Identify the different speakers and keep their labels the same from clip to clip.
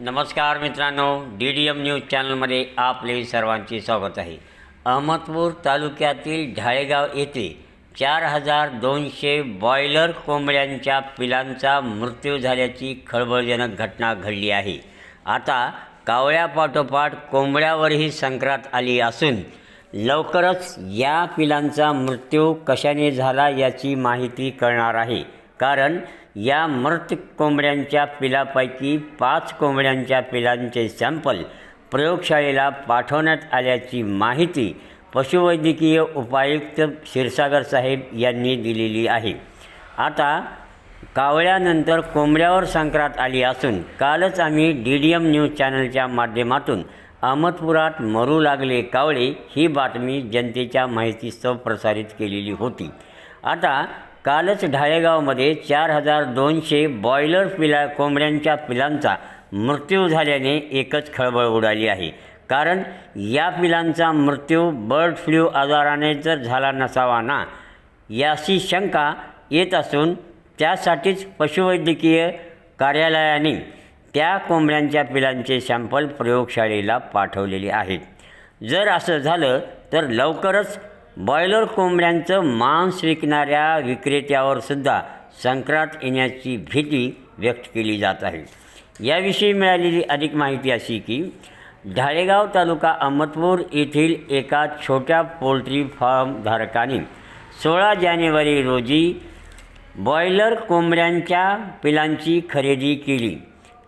Speaker 1: नमस्कार मित्रांनो D D M news चॅनलमध्ये आपले सर्वांचे स्वागत आहे. अहमदपूर तालुक्यातील ढाळेगाव येथे चार हजार दोनशे बॉयलर कोंबड्यांच्या पिलांचा मृत्यू झाल्याची खळबळजनक घटना घडली आहे. आता कावळ्यापाठोपाठ कोंबड्यावरही संक्रांत आली असून लवकरच या पिलांचा मृत्यू कशाने झाला याची माहिती कळणार आहे. कारण या मृत कोंबड्यांच्या पिलापैकी पाच कोंबड्यांच्या पिलांचे सॅम्पल प्रयोगशाळेला पाठवण्यात आल्याची माहिती पशुवैद्यकीय उपायुक्त क्षीरसागर साहेब यांनी दिलेली आहे. आता कावळ्यानंतर कोंबड्यावर संक्रांत आली असून कालच आम्ही डी डी एम न्यूज चॅनलच्या माध्यमातून अहमदपुरात मरू लागले कावळे ही बातमी जनतेच्या माहितीस्तव प्रसारित केलेली होती. आता कालच ढाळेगावमध्ये चार हजार दोनशे बॉयलर पिला कोंबड्यांच्या पिलांचा मृत्यू झाल्याने एकच खळबळ उडाली आहे. कारण या पिलांचा मृत्यू बर्ड फ्लू आजाराने जर झाला नसावा ना याची शंका येत असून त्यासाठीच पशुवैद्यकीय कार्यालयाने त्या कोंबड्यांच्या पिलांचे सॅम्पल प्रयोगशाळेला पाठवलेले आहेत जर असं झालं तर लवकरच बॉयलर कोंबड्यांचं मांस विकणाऱ्या विक्रेत्यावर सुद्धा संक्रांत येण्याची भीती व्यक्त केली जात आहे. याविषयी मिळालेली अधिक माहिती अशी की ढाळेगाव तालुका अहमदपूर येथील एका छोट्या पोल्ट्री फार्म धारकाने सोळा जानेवारी रोजी बॉयलर कोंबड्यांच्या पिलांची खरेदी केली.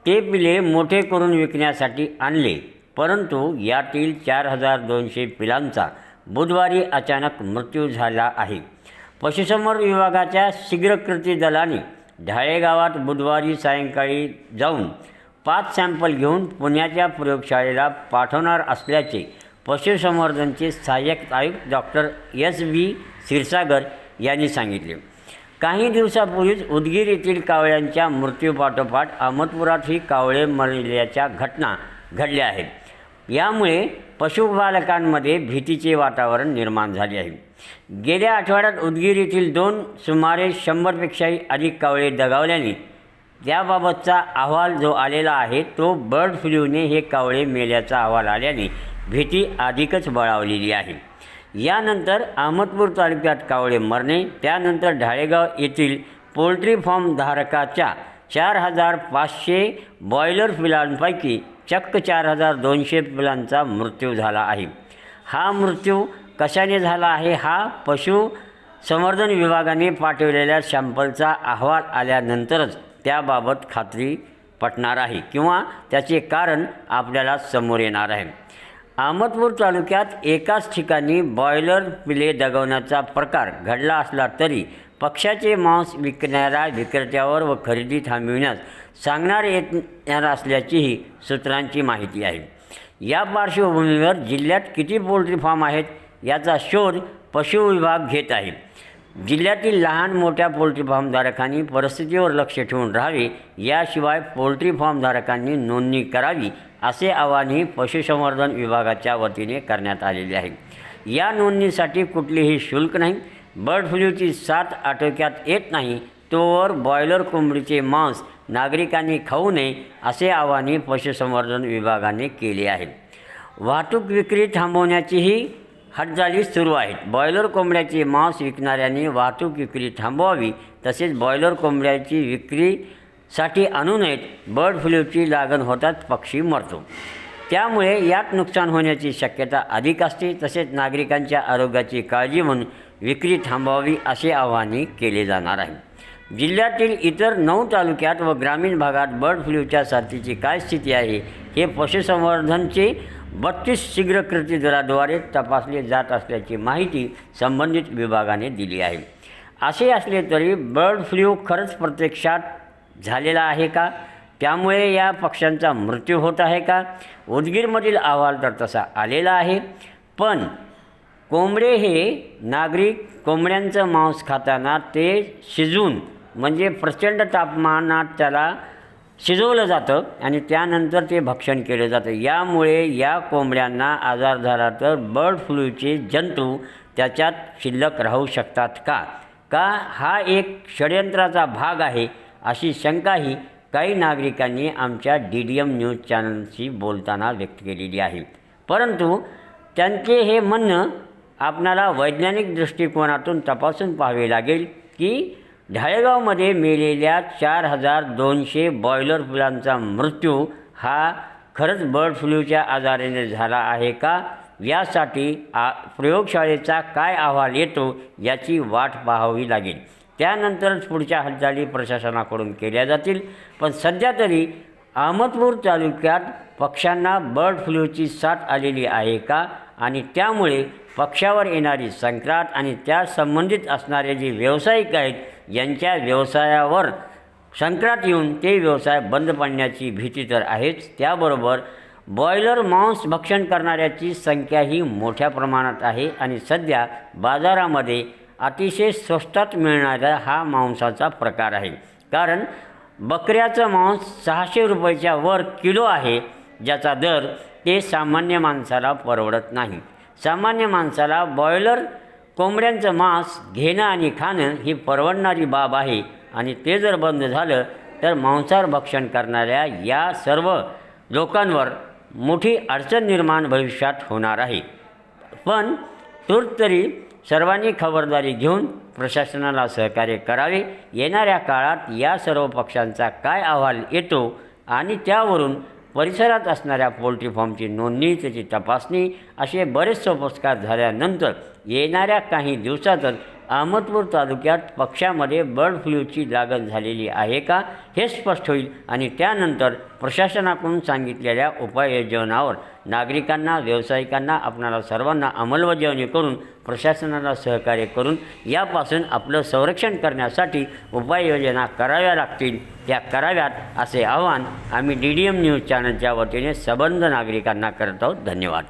Speaker 1: ते पिले मोठे करून विकण्यासाठी आणले परंतु यातील चार हजार दोनशे पिलांचा बुधवारी अचानक मृत्यू झाला आहे. पशुसंवर्धन विभागाच्या शीघ्रकृती दलाने ढाळेगावात बुधवारी सायंकाळी जाऊन पाच सॅम्पल घेऊन पुण्याच्या प्रयोगशाळेला पाठवणार असल्याचे पशुसंवर्धनचे सहाय्यक आयुक्त डॉक्टर एस व्ही क्षीरसागर यांनी सांगितले. काही दिवसापूर्वीच उदगीर येथील कावळ्यांच्या मृत्यूपाठोपाठ अहमदपुरात ही कावळे मरल्याच्या घटना घडल्या आहेत. यामुळे पशुपालकांमध्ये भीतीचे वातावरण निर्माण झाले आहे. गेल्या आठवड्यात उदगीर येथील दोन सुमारे शंभरपेक्षाही अधिक कावळे दगावल्याने त्याबाबतचा अहवाल जो आलेला आहे तो बर्ड फ्लूने हे कावळे मेल्याचा अहवाल आल्याने भीती अधिकच बळावलेली आहे. यानंतर अहमदपूर तालुक्यात कावळे मरणे त्यानंतर ढाळेगाव येथील पोल्ट्री फार्म धारकाच्या चार हजार पाचशे बॉयलर पिलांपैकी चक्क चार हजार दोनशे पिलांचा मृत्यू झाला आहे. हा मृत्यू कशाने झाला आहे? हा पशु संवर्धन विभागाने पाठवलेल्या सॅम्पलचा अहवाल आल्यानंतरच त्याबाबत खात्री पटणार आहे किंवा त्याचे कारण आपल्याला समोर येणार आहे. अहमदपूर तालुक्यात एकाच ठिकाणी बॉयलर पिले दगवण्याचा प्रकार घडला असला तरी पक्षाचे मांस विकणाऱ्या विक्रेत्यावर व खरेदी थांबविण्यास सांगणार येणार असल्याचीही सूत्रांची माहिती आहे. या पार्श्वभूमीवर जिल्ह्यात किती पोल्ट्री फार्म आहेत याचा शोध पशु विभाग घेत आहे. जिल्ह्यातील लहान मोठ्या पोल्ट्री फार्मधारकांनी परिस्थितीवर लक्ष ठेवून राहावे याशिवाय पोल्ट्री फार्मधारकांनी नोंदणी करावी असे आवाहनही पशुसंवर्धन विभागाच्या वतीने करण्यात आलेले आहे. या नोंदणीसाठी कुठलेही शुल्क नाही बर्ड फ्लूची साथ आटोक्यात येत नाही तोवर बॉयलर कोंबडीचे मांस नागरिकांनी खाऊ नये असे आवाहनही पशुसंवर्धन विभागाने केले आहे. वाहतूक विक्री थांबवण्याचीही हटजाली सुरू आहेत. बॉयलर कोंबड्याचे मांस विकणाऱ्यांनी वाहतूक विक्री थांबवावी तसेच बॉयलर कोंबड्याची विक्रीसाठी आणू नयेत बर्ड फ्लूची लागण होतात पक्षी मरतो. त्यामुळे यात नुकसान होण्याची शक्यता अधिक असते तसेच नागरिकांच्या आरोग्याची काळजी म्हणून विक्री थांबवावी असे आवाहनही केले जाणार आहे. जिल्ह्यातील इतर नऊ तालुक्यात व ग्रामीण भागात बर्ड फ्लूच्या साथीची काय स्थिती आहे हे पशुसंवर्धनचे बत्तीस शीघ्रकृती दलाद्वारे तपासले जात असल्याची माहिती संबंधित विभागाने दिली आहे. असे असले तरी बर्ड फ्लू खरंच प्रत्यक्षात झालेला आहे का? त्यामुळे या पक्ष्यांचा मृत्यू होत आहे का? उदगीरमधील अहवाल तर तसा आलेला आहे. पण कोंबडे हे नागरिक कोंबड्यांचं मांस खाताना ते शिजून म्हणजे प्रचंड तापमानात त्याला शिजवलं जातं आणि त्यानंतर ते भक्षण केलं जातं. यामुळे या कोंबड्यांना आजार झाला तर बर्ड फ्लूचे जंतू त्याच्यात शिल्लक राहू शकतात का? का हा एक षडयंत्राचा भाग आहे अशी शंकाही काही नागरिकांनी आमच्या डी डी एम न्यूज चॅनलशी बोलताना व्यक्त केलेली आहे. परंतु त्यांचे हे म्हणणं आपणाला वैज्ञानिक दृष्टिकोनातून तपासून पाहावे लागेल की ढाळेगावमध्ये मेलेल्या चार हजार दोनशे बॉयलर फुलांचा मृत्यू हा खरंच बर्ड फ्लूच्या आजाराने झाला आहे का? यासाठी आ प्रयोगशाळेचा काय अहवाल येतो याची वाट पाहावी लागेल. त्यानंतरच पुढच्या हालचाली प्रशासनाकडून केल्या जातील. पण सध्या तरी अहमदपूर तालुक्यात पक्ष्यांना बर्ड फ्लूची साथ आलेली आहे का? आणि त्यामुळे पक्षावर येणारी संक्रांत आणि त्या संबंधित असणारे जे व्यावसायिक आहेत यांच्या व्यवसायावर संक्रांत येऊन ते व्यवसाय बंद पडण्याची भीती तर आहेच. त्याबरोबर बॉयलर मांस भक्षण करणाऱ्याची संख्याही मोठ्या प्रमाणात आहे आणि सध्या बाजारामध्ये अतिशय स्वस्तात मिळणारा हा मांसाचा प्रकार आहे. कारण बकऱ्याचं मांस सहाशे रुपयाच्या वर किलो आहे. ज्याचा दर ते सामान्य माणसाला परवडत नाही. सामान्य माणसाला बॉयलर कोंबड्यांचं मांस घेणं आणि खाणं ही परवडणारी बाब आहे आणि ते जर बंद झालं तर मांसाहार भक्षण करणाऱ्या या सर्व लोकांवर मोठी अडचण निर्माण भविष्यात होणार आहे. पण तूर्त तरी सर्वांनी खबरदारी घेऊन प्रशासनाला सहकार्य करावे. येणाऱ्या काळात या सर्व पक्षांचा काय अहवाल येतो आणि त्यावरून परिसरात असणाऱ्या पोल्ट्री फॉर्मची नोंदणी त्याची तपासणी असे बरेच सोपस्कार झाल्यानंतर येणाऱ्या काही दिवसातच अहमदपूर तालुक्यात पक्षामध्ये बर्ड फ्लूची लागण झालेली आहे का हे स्पष्ट होईल आणि त्यानंतर प्रशासनाकडून सांगितलेल्या उपाययोजनावर नागरिकांना व्यावसायिकांना आपणाला सर्वांना अंमलबजावणी करून प्रशासनाला सहकार्य करून यापासून आपलं संरक्षण करण्यासाठी उपाययोजना कराव्या लागतील. त्या कराव्यात असे आवाहन आम्ही डी डी एम न्यूज चॅनलच्या वतीने सबंध नागरिकांना करत आहोत. धन्यवाद.